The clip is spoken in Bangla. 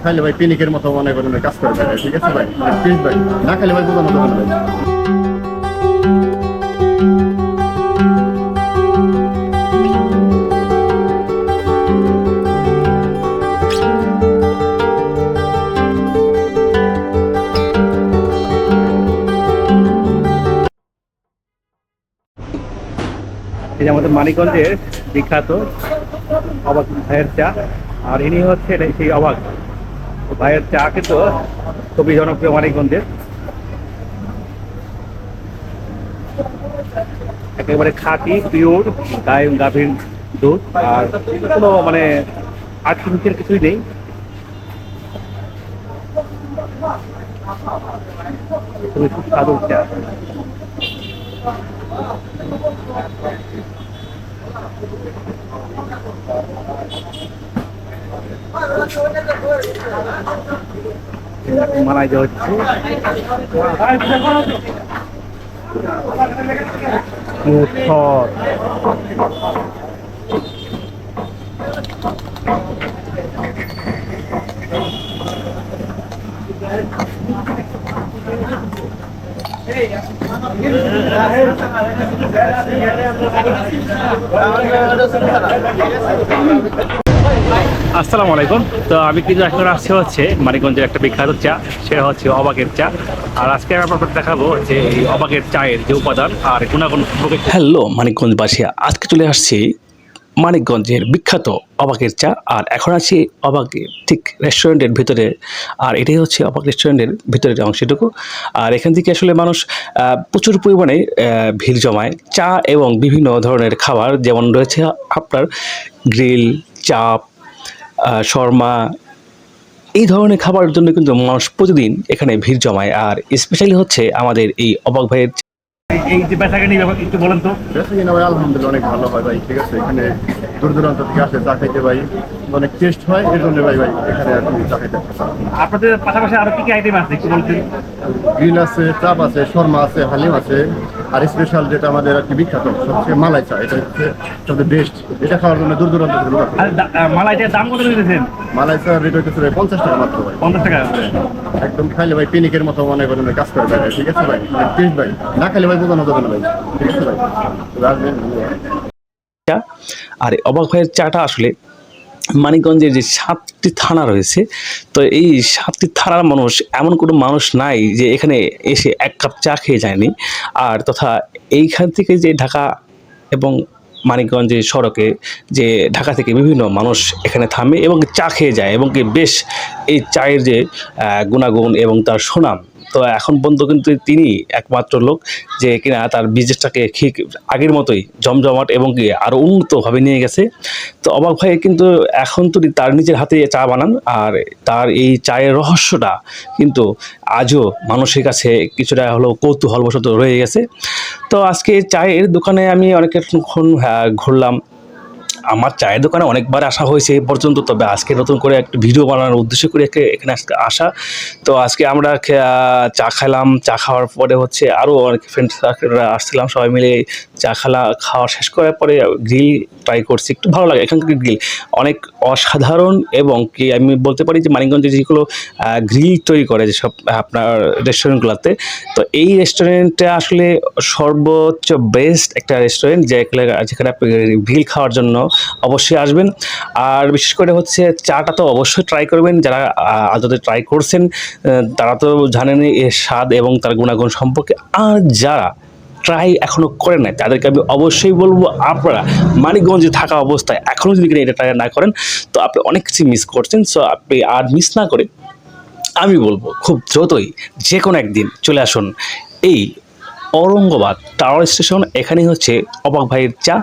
খাইলে ভাই পিনিকের মতো মনে করেন ভাই কাজ করে ভাই ঠিক আছে ভাই? প্লিজ ভাই, না খাইলে ভাই না ভাই যে আমাদের মানিকগঞ্জের বিখ্যাত অবাক ভাইয়ের চা, আর ইনি হচ্ছে সেই অবাক। ভাইয়ের চা কিন্তু খুবই জনপ্রিয় মানিকগঞ্জের একেবারে খাঁটি, পিওর, গায়ে গাভীর দুধ, আর কোনো মানে আর্টিফিশিয়াল কিছুই নেই। খুবই সুস্বাদু চা। মালাই দেওয়া হচ্ছে মুখর আসসালামু আলাইকুম। তো আমি কিন্তু এখন আসছে হচ্ছে মানিকগঞ্জের একটা বিখ্যাত চা, সেটা হচ্ছে অবাকের চা। আর আজকে আমি আপনাদের দেখাবো যে এই অবাকের চায়ের যে উপাদান আর গুণাগুণ হ্যালো মানিকগঞ্জবাসী, আজকে চলে আসছি মানিকগঞ্জের বিখ্যাত অবাকের চা, আর এখন আছি অবাকের ঠিক রেস্টুরেন্টের ভিতরে। আর এটাই হচ্ছে অবাক রেস্টুরেন্টের ভিতরের অংশটুকু। আর এখান থেকে আসলে মানুষ প্রচুর পরিমাণে ভিড় জমায়। চা এবং বিভিন্ন ধরনের খাবার যেমন রয়েছে আপনার গ্রিল, চাপ শর্মা এই ধরনের খাবারের জন্য কিন্তু মানুষ প্রতিদিন এখানে ভিড় জমায়। আর স্পেশালি হচ্ছে আমাদের এই অবাক ভাইয়ের এই- এই যে বেচাকে একটু বলেন তো। বেশি ভাই আলহামদুলিল্লাহ অনেক ভালো হয় ভাই ঠিক আছে? এখানে দূর দূরান্ত থেকে আসে চা খাইতে ভাই অনেক টেস্ট হয় এর জন্য ভাই ভাই এখানে আর কি চা খাইতে আপনাদের পাশাপাশি আরও কি কি আইটেম আছে একটু গ্রিল আছে চাপ আছে শর্মা আছে হালিম আছে। আর স্পেশাল যেটা আমাদের আর কি বিখ্যাত সবচেয়ে মালাই চা এটা হচ্ছে সবচেয়ে বেস্ট এটা খাওয়ার জন্য দূর দূরান্ত থেকে লোক আসে। আর দা- আহ, মালাইটার দাম কত দিতেছেন? মালাই চা রেট হইতেছে ভাই পঞ্চাশ টাকা মাত্র ভাই। পঞ্চাশ টাকা। একদম খাইলে ভাই পিনিকের মতো মনে করেন কাজ করে ভাই ঠিক আছে ভাই? টেস্ট ভাই। না খাইলে ভাই বোঝানো যাবে না ভাই। ঠিক আছে ভাই। চা আর অবাক ভাইয়ের চাটা আসলে মানিকগঞ্জের যে সাতটি থানা রয়েছে, তো এই সাতটি থানার মানুষ, এমন কোনো মানুষ নাই যে এখানে এসে এক কাপ চা খেয়ে যায়নি। আর তথা এইখান থেকে যে ঢাকা এবং মানিকগঞ্জের সড়কে যে ঢাকা থেকে বিভিন্ন মানুষ এখানে থামে এবং চা খেয়ে যায় এবং বেশ এই চায়ের যে গুণাগুণ এবং তার সুনাম তো এখন পর্যন্ত কিন্তু তিনি একমাত্র লোক যে কিনা তার বিজনেসটাকে ঠিক আগের মতোই জমজমাট এবং আরও উন্নতভাবে নিয়ে গেছে। তো অবাক ভাই কিন্তু এখন তো তার নিজের হাতে চা বানান আর তার এই চায়ের রহস্যটা কিন্তু আজও মানুষের কাছে কিছুটা হলো কৌতূহলবশত রয়ে গেছে। তো আজকে চায়ের দোকানে আমি অনেকক্ষণ আহ, ঘুরলাম। আমার চায়ের দোকানে অনেকবার আসা হয়েছে এই পর্যন্ত, তবে আজকে নতুন করে একটা ভিডিও বানানোর উদ্দেশ্য করে এখানে আজকে আসা। তো আজকে আমরা চা খেলাম চা খাওয়ার পরে হচ্ছে আরও অনেক ফ্রেন্ড সার্কেলরা আসছিলাম, সবাই মিলে চা খালা খাওয়া শেষ করার পরে গ্রিল ট্রাই করছি। একটু ভালো লাগে এখানকার গ্রিল অনেক অসাধারণ এবং কি আমি বলতে পারি যে মানিকগঞ্জে যেগুলো গ্রিল তৈরি করে যেসব আপনার রেস্টুরেন্টগুলোতে তো এই রেস্টুরেন্টটা আসলে সর্বোচ্চ বেস্ট একটা রেস্টুরেন্ট যেখানে আপনি গ্রিল খাওয়ার জন্য অবশ্যই আসবেন। আর বিশেষ করে হচ্ছে চাটা তো অবশ্যই ট্রাই করবেন। যারা আদতে ট্রাই করছেন তারা তো জানেনই এর স্বাদ এবং তার গুণাগুণ সম্পর্কে। আর যারা ট্রাই এখনও করেন নাই, তাদেরকে আমি অবশ্যই বলব আপনারা মানিকগঞ্জে থাকা অবস্থায় এখনও যদি এটা ট্রাই না করেন, তো আপনি অনেক কিছু মিস করছেন। সো আপনি আর মিস না করে আমি বলব খুব দ্রুতই যে কোনো একদিন চলে আসুন এই ঔরঙ্গাবাদ টাওয়ার স্টেশন এখানেই হচ্ছে অবাক ভাইয়ের চা।